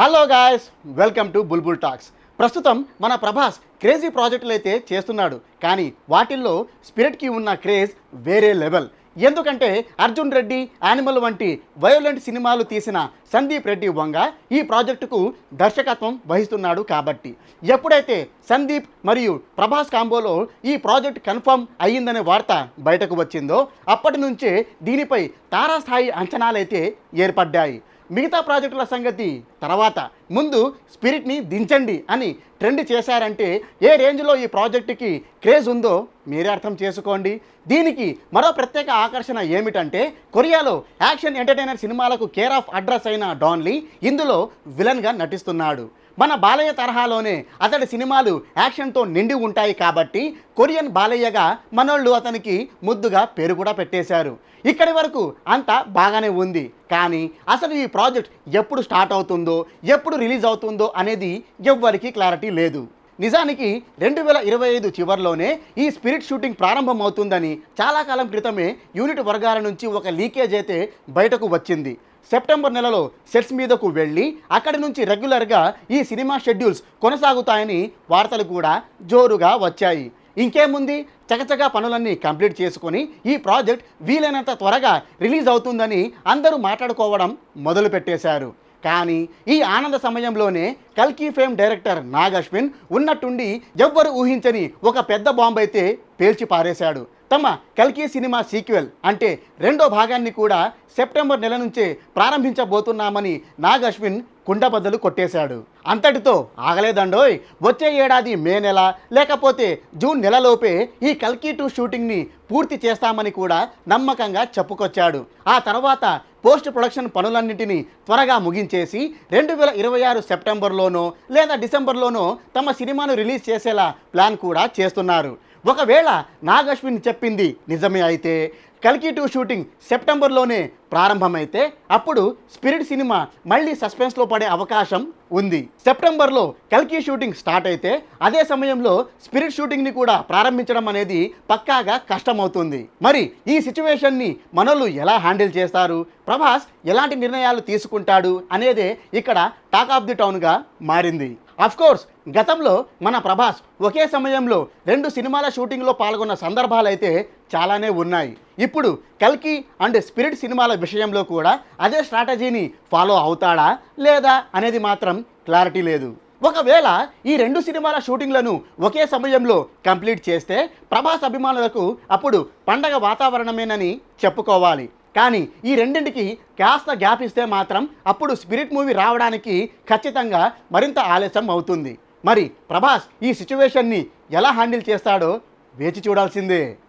Hello guys welcome to Bulbul talks. ప్రస్తుతం మన Prabhas crazy ప్రాజెక్టులు అయితే చేస్తున్నాడు కానీ వాటిల్లో స్పిరిట్కి ఉన్న క్రేజ్ వేరే లెవెల్. ఎందుకంటే అర్జున్ రెడ్డి యానిమల్ వంటి వయోలెంట్ సినిమాలు తీసిన సందీప్ రెడ్డి వంగ ఈ ప్రాజెక్టుకు దర్శకత్వం వహిస్తున్నాడు కాబట్టి. ఎప్పుడైతే సందీప్ మరియు ప్రభాస్ కాంబోలో ఈ ప్రాజెక్ట్ కన్ఫర్మ్ అయ్యిందనే వార్త బయటకు వచ్చిందో అప్పటి నుంచే దీనిపై తారాస్థాయి అంచనాలైతే ఏర్పడ్డాయి. మిగతా ప్రాజెక్టుల సంగతి తర్వాత. ముందు స్పిరిట్ని దించండి అని ట్రెండ్ చేశారంటే ఏ రేంజ్లో ఈ ప్రాజెక్టుకి క్రేజ్ ఉందో మీరే అర్థం చేసుకోండి. దీనికి మరో ప్రత్యేక ఆకర్షణ ఏమిటంటే కొరియాలో యాక్షన్ ఎంటర్టైనర్ సినిమాలకు కేర్ ఆఫ్ అడ్రస్ అయిన డాన్లీ ఇందులో విలన్గా నటిస్తున్నాడు. మన బాలయ్య తరహాలోనే అతడి సినిమాలు యాక్షన్తో నిండి ఉంటాయి కాబట్టి కొరియన్ బాలయ్యగా మనోళ్ళు అతనికి ముద్దుగా పేరు కూడా పెట్టేశారు. ఇక్కడి వరకు అంతా బాగానే ఉంది. కానీ అసలు ఈ ప్రాజెక్ట్ ఎప్పుడు స్టార్ట్ అవుతుందో ఎప్పుడు రిలీజ్ అవుతుందో అనేది ఎవ్వరికీ క్లారిటీ లేదు. నిజానికి రెండు వేల ఇరవై ఐదు చివరిలోనే ఈ స్పిరిట్ షూటింగ్ ప్రారంభమవుతుందని చాలా కాలం క్రితమే యూనిట్ వర్గాల నుంచి ఒక లీకేజ్ అయితే బయటకు వచ్చింది. సెప్టెంబర్ నెలలో సెట్స్ మీదకు వెళ్ళి అక్కడి నుంచి రెగ్యులర్గా ఈ సినిమా షెడ్యూల్స్ కొనసాగుతాయని వార్తలు కూడా జోరుగా వచ్చాయి. ఇంకేముంది? చకచకా పనులన్నీ కంప్లీట్ చేసుకొని ఈ ప్రాజెక్ట్ వీలైనంత త్వరగా రిలీజ్ అవుతుందని అందరూ మాట్లాడుకోవడం మొదలుపెట్టేశారు. కానీ ఈ ఆనంద సమయంలోనే కల్కి ఫేమ్ డైరెక్టర్ నాగ్ అశ్విన్ ఉన్నట్టుండి ఎవ్వరు ఊహించని ఒక పెద్ద బాంబు అయితే పేల్చి పారేశాడు. తమ కల్కి సినిమా సీక్వెల్ అంటే రెండో భాగాన్ని కూడా సెప్టెంబర్ నెల నుంచే ప్రారంభించబోతున్నామని నాగ్ అశ్విన్ కుండబద్దలు కొట్టేశాడు. అంతటితో ఆగలేదండోయ్. వచ్చే ఏడాది మే నెల లేకపోతే జూన్ నెలలోపే ఈ కల్కి టూ షూటింగ్ని పూర్తి చేస్తామని కూడా నమ్మకంగా చెప్పుకొచ్చాడు. ఆ తర్వాత పోస్ట్ ప్రొడక్షన్ పనులన్నింటినీ త్వరగా ముగించేసి రెండు వేల ఇరవై ఆరు సెప్టెంబర్లోనో లేదా డిసెంబర్లోనో తమ సినిమాను రిలీజ్ చేసేలా ప్లాన్ కూడా చేస్తున్నారు. ఒకవేళ నాగ్ అశ్విన్ చెప్పింది నిజమే అయితే కల్కి టూ షూటింగ్ సెప్టెంబర్లోనే ప్రారంభమైతే అప్పుడు స్పిరిట్ సినిమా మళ్ళీ సస్పెన్స్లో పడే అవకాశం ఉంది. సెప్టెంబర్లో కల్కి షూటింగ్ స్టార్ట్ అయితే అదే సమయంలో స్పిరిట్ షూటింగ్ని కూడా ప్రారంభించడం అనేది పక్కాగా కష్టమవుతుంది. మరి ఈ సిచ్యువేషన్ని మనోళ్ళు ఎలా హ్యాండిల్ చేస్తారు? ప్రభాస్ ఎలాంటి నిర్ణయాలు తీసుకుంటాడు అనేదే ఇక్కడ టాక్ ఆఫ్ ది టౌన్గా మారింది. కోర్స్ గతంలో మన ప్రభాస్ ఒకే సమయంలో రెండు సినిమాల షూటింగ్లో పాల్గొన్న సందర్భాలైతే చాలానే ఉన్నాయి. ఇప్పుడు కల్కి అండ్ స్పిరిట్ సినిమాల విషయంలో కూడా అదే స్ట్రాటజీని ఫాలో అవుతాడా లేదా అనేది మాత్రం క్లారిటీ లేదు. ఒకవేళ ఈ రెండు సినిమాల షూటింగ్లను ఒకే సమయంలో కంప్లీట్ చేస్తే ప్రభాస్ అభిమానులకు అప్పుడు పండగ వాతావరణమేనని చెప్పుకోవాలి. కానీ ఈ రెండింటికి కాస్త గ్యాప్ ఇస్తే మాత్రం అప్పుడు స్పిరిట్ మూవీ రావడానికి ఖచ్చితంగా మరింత ఆలస్యం అవుతుంది. మరి ప్రభాస్ ఈ సిచ్యువేషన్ని ఎలా హ్యాండిల్ చేస్తాడో వేచి చూడాల్సిందే.